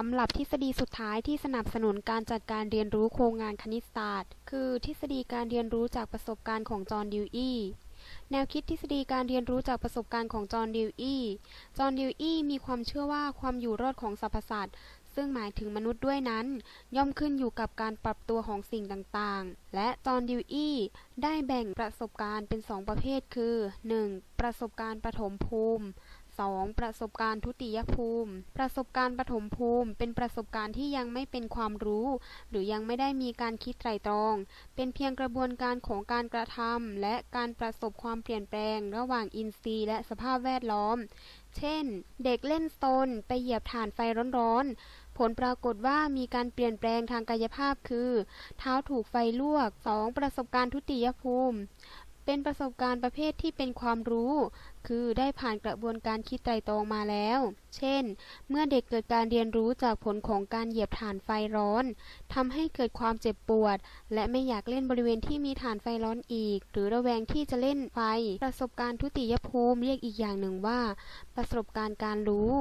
สำหรับทฤษฎีสุดท้ายที่สนับสนุนการจัดการเรียนรู้โครงงานคณิตศาสตร์ คือทฤษฎีการเรียนรู้จากประสบการณ์ของจอห์นดิวอีแนวคิดทฤษฎีการเรียนรู้จากประสบการณ์ของจอห์นดิวอีจอห์นดิวอีมีความเชื่อว่าความอยู่รอดของสรรพสัตว์ซึ่งหมายถึงมนุษย์ด้วยนั้น ย่อมขึ้นอยู่กับการปรับตัวของสิ่งต่างๆ และจอห์นดิวอีได้แบ่งประสบการณ์เป็นสองประเภทคือ 1. ประสบการณ์ปฐมภูมิ 2. ประสบการณ์ทุติยภูมิ ประสบการณ์ปฐมภูมิ เป็นประสบการณ์ที่ยังไม่เป็นความรู้ หรือยังไม่ได้มีการคิดไตรตรอง เป็นเพียงกระบวนการของการกระทำและการประสบความเปลี่ยนแปลง ระหว่างอินทรีย์และสภาพแวดล้อม เช่น เด็กเล่นสโตนไปเหยียบถ่านไฟร้อนๆผลปรากฏว่ามีการเปลี่ยนแปลงทางกายภาพคือ เท้าถูกไฟลวก 2. ประสบการณ์ทุติยภูมิ เป็นประสบการณ์ประเภทที่เป็นความรู้ คือได้ผ่านกระบวนการคิดไตรตรองมาแล้ว เช่น เมื่อเด็กเกิดการเรียนรู้จากผลของการเหยียบถ่านไฟร้อนทำให้เกิดความเจ็บปวด และไม่อยากเล่นบริเวณที่มีถ่านไฟร้อนอีก หรือระแวงที่จะเล่นไฟ ประสบการณ์ทุติยภูมิเรียกอีกอย่างหนึ่งว่า ประสบการณ์การรู้